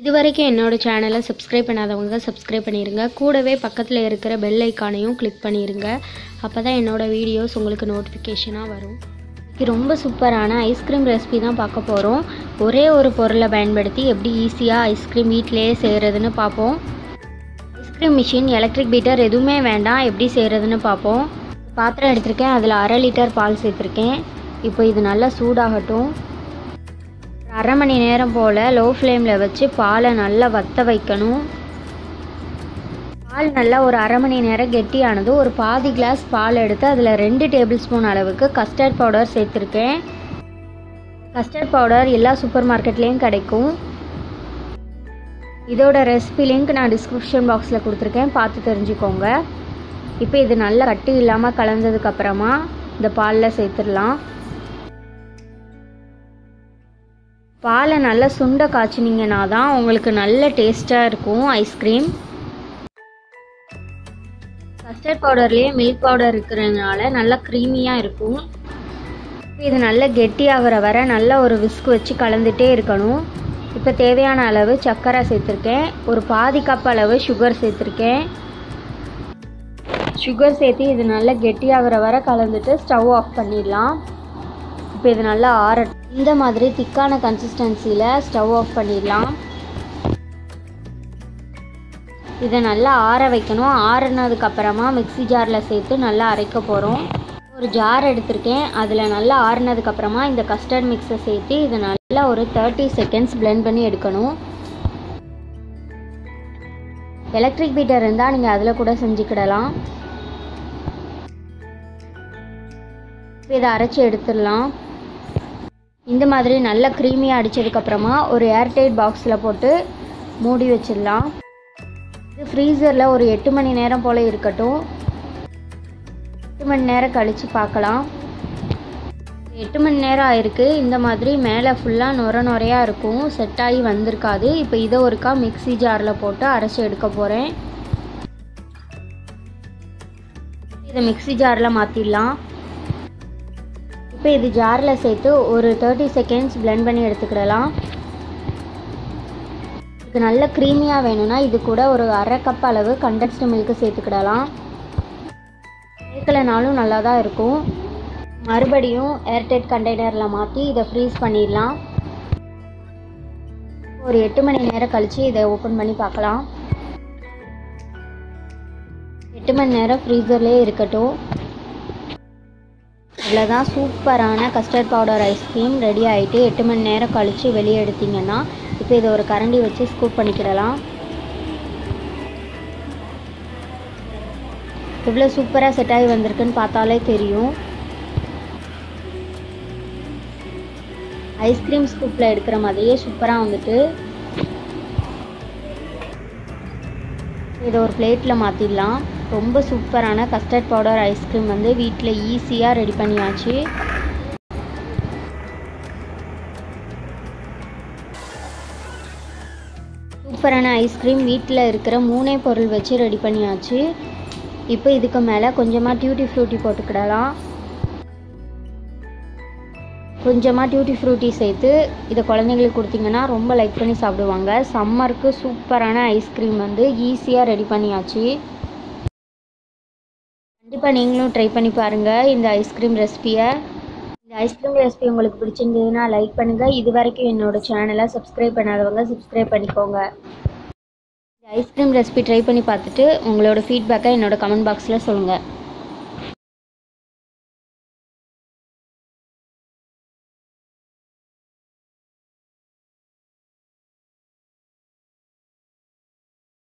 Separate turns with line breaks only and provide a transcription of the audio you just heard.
இது வரைக்கும் என்னோடய சேனலை சப்ஸ்கிரைப் பண்ணாதவங்க சப்ஸ்கிரைப் பண்ணிடுங்க கூடவே பக்கத்தில் இருக்கிற பெல் ஐக்கானையும் கிளிக் பண்ணிடுங்க அப்போ தான் என்னோடய வீடியோஸ் உங்களுக்கு நோட்டிஃபிகேஷனாக வரும். இது ரொம்ப சூப்பரான ஐஸ்கிரீம் ரெசிபி தான் பார்க்க போகிறோம் ஒரே ஒரு பொருளை பயன்படுத்தி எப்படி ஈஸியாக ஐஸ்கிரீம் வீட்டிலேயே செய்கிறதுன்னு பார்ப்போம். ஐஸ்கிரீம் மிஷின் எலக்ட்ரிக் பீட்டர் எதுவுமே வேண்டாம். எப்படி செய்கிறதுன்னு பார்ப்போம். பாத்திரம் எடுத்திருக்கேன். அதில் அரை லிட்டர் பால் சேர்த்துருக்கேன். இப்போ இது நல்லா சூடாகட்டும். அரை மணி நேரம் போல் லோ ஃப்ளேமில் வச்சு பாலை நல்லா வத்த வைக்கணும். பால் நல்லா ஒரு அரை மணி நேரம் கெட்டியானது ஒரு பாதி கிளாஸ் பால் எடுத்து அதில் ரெண்டு டேபிள் ஸ்பூன் அளவுக்கு கஸ்டர்ட் பவுடர் சேர்த்துருக்கேன். கஸ்டர்ட் பவுடர் எல்லா சூப்பர் மார்க்கெட்லேயும் கிடைக்கும். இதோட ரெசிபி லிங்க் நான் டிஸ்கிரிப்ஷன் பாக்ஸில் கொடுத்துருக்கேன். பார்த்து தெரிஞ்சுக்கோங்க. இப்போ இது நல்லா கட்டி இல்லாமல் கலந்ததுக்கப்புறமா இந்த பாலில் சேர்த்துடலாம். பாலை நல்லா சுண்ட காய்ச்சினீங்கன்னா தான் உங்களுக்கு நல்ல டேஸ்ட்டாக இருக்கும் ஐஸ்கிரீம் கஸ்டர்ட் பவுடர்லேயே மில்க் பவுடர் இருக்கிறதுனால நல்லா க்ரீமியாக இருக்கும். இது நல்லா கெட்டியாகிற வர நல்லா ஒரு விஸ்க் வச்சு கலந்துகிட்டே இருக்கணும். இப்போ தேவையான அளவு சர்க்கரை சேர்த்துருக்கேன். ஒரு பாதி கப் அளவு சுகர் சேர்த்துருக்கேன். சுகர் சேர்த்து இது நல்லா கெட்டியாகிற வரை கலந்துட்டு ஸ்டவ் ஆஃப் பண்ணிடலாம். இப்போ இது நல்லா ஆற இந்த மாதிரி திக்கான கன்சிஸ்டன்சியில் ஸ்டவ் ஆஃப் பண்ணிடலாம். இதை நல்லா ஆற வைக்கணும். ஆறுனதுக்கப்புறமா மிக்ஸி ஜாரில் சேர்த்து நல்லா அரைக்க போகிறோம் ஒரு ஜார் எடுத்திருக்கேன். அதில் நல்லா ஆறுனதுக்கப்புறமா இந்த கஸ்டர்ட் மிக்ஸை சேர்த்து இதை நல்லா ஒரு தேர்ட்டி செகண்ட்ஸ் பிளெண்ட் பண்ணி எடுக்கணும். எலக்ட்ரிக் பீட்டர் இருந்தால் நீங்கள் அதில் கூட செஞ்சுக்கிடலாம். இதை அரைச்சி எடுத்துடலாம். இந்த மாதிரி நல்லா க்ரீமியாக அடித்ததுக்கப்புறமா ஒரு ஏர்டைட் பாக்ஸில் போட்டு மூடி வச்சிடலாம். இது ஃப்ரீசரில் ஒரு எட்டு மணி நேரம் போல் இருக்கட்டும். எட்டு மணி நேரம் கழித்து பார்க்கலாம். எட்டு மணி நேரம் ஆயிருக்கு. இந்த மாதிரி மேலே ஃபுல்லாக நுர நுறையாக இருக்கும். செட் ஆகி வந்திருக்காது. இப்போ இதை ஒருக்கா மிக்ஸி ஜாரில் போட்டு அரைச்சி எடுக்க போகிறேன் இதை மிக்ஸி ஜாரில் மாற்றிடலாம் இப்போ இது ஜாரில் சேர்த்து ஒரு தேர்ட்டி செகண்ட்ஸ் பிளெண்ட் பண்ணி எடுத்துக்கிடலாம். இதுக்கு நல்ல க்ரீமியாக வேணும்னா இது கூட ஒரு அரை கப் அளவு கண்டென்ஸ்டு மில்க்கு சேர்த்துக்கிடலாம். சேர்க்கலைனாலும் நல்லா தான் இருக்கும். மறுபடியும் ஏர்டைட் கண்டெய்னரில் மாற்றி இதை ஃப்ரீஸ் பண்ணிடலாம். ஒரு எட்டு மணி நேரம் கழித்து இதை ஓப்பன் பண்ணி பார்க்கலாம். எட்டு மணி நேரம் ஃப்ரீசர்லேயே இருக்கட்டும். இவ்வளோதான் சூப்பரான கஸ்டர்ட் பவுடர் ஐஸ்கிரீம் ரெடி ஆகிட்டு எட்டு மணி நேரம் கழித்து வெளியே எடுத்திங்கன்னா இப்போ இதை ஒரு கரண்டி வச்சு ஸ்கூப் பண்ணிக்கிடலாம் எவ்வளோ சூப்பராக செட் ஆகி வந்திருக்குன்னு பார்த்தாலே தெரியும். ஐஸ்கிரீம் ஸ்கூப்பில் எடுக்கிற மாதிரியே சூப்பராக வந்துட்டு இதை ஒரு பிளேட்டில் மாற்றிடலாம் ரொம்ப சூப்பரான கஸ்டர்ட் பவுடர் ஐஸ்கிரீம் வந்து வீட்டில் ஈஸியாக ரெடி பண்ணியாச்சு. சூப்பரான ஐஸ்கிரீம் வீட்டில் இருக்கிற மூணே பொருள் வச்சு ரெடி பண்ணியாச்சு. இப்போ இதுக்கு மேலே கொஞ்சமாக டியூட்டி ஃப்ரூட்டி போட்டுக்கிடலாம். கொஞ்சமாக டியூட்டி ஃப்ரூட்டி சேர்த்து இதை குழந்தைங்களுக்கு கொடுத்தீங்கன்னா ரொம்ப லைக் பண்ணி சாப்பிடுவாங்க. சம்மருக்கு சூப்பரான ஐஸ்கிரீம் வந்து ஈஸியாக ரெடி பண்ணியாச்சு. கண்டிப்பாக நீங்களும் ட்ரை பண்ணி பாருங்கள் இந்த ஐஸ்கிரீம் ரெசிபியை இந்த ஐஸ்கிரீம் ரெசிபி உங்களுக்கு பிடிச்சிருந்ததுன்னா லைக் பண்ணுங்கள் இது வரைக்கும் என்னோடய சேனலை சப்ஸ்கிரைப் பண்ணாதவங்க சப்ஸ்கிரைப் பண்ணிக்கோங்க. இந்த ஐஸ்கிரீம் ரெசிபி ட்ரை பண்ணி பார்த்துட்டு உங்களோட ஃபீட்பேக்கை என்னோடய கமெண்ட் பாக்ஸில் சொல்லுங்கள்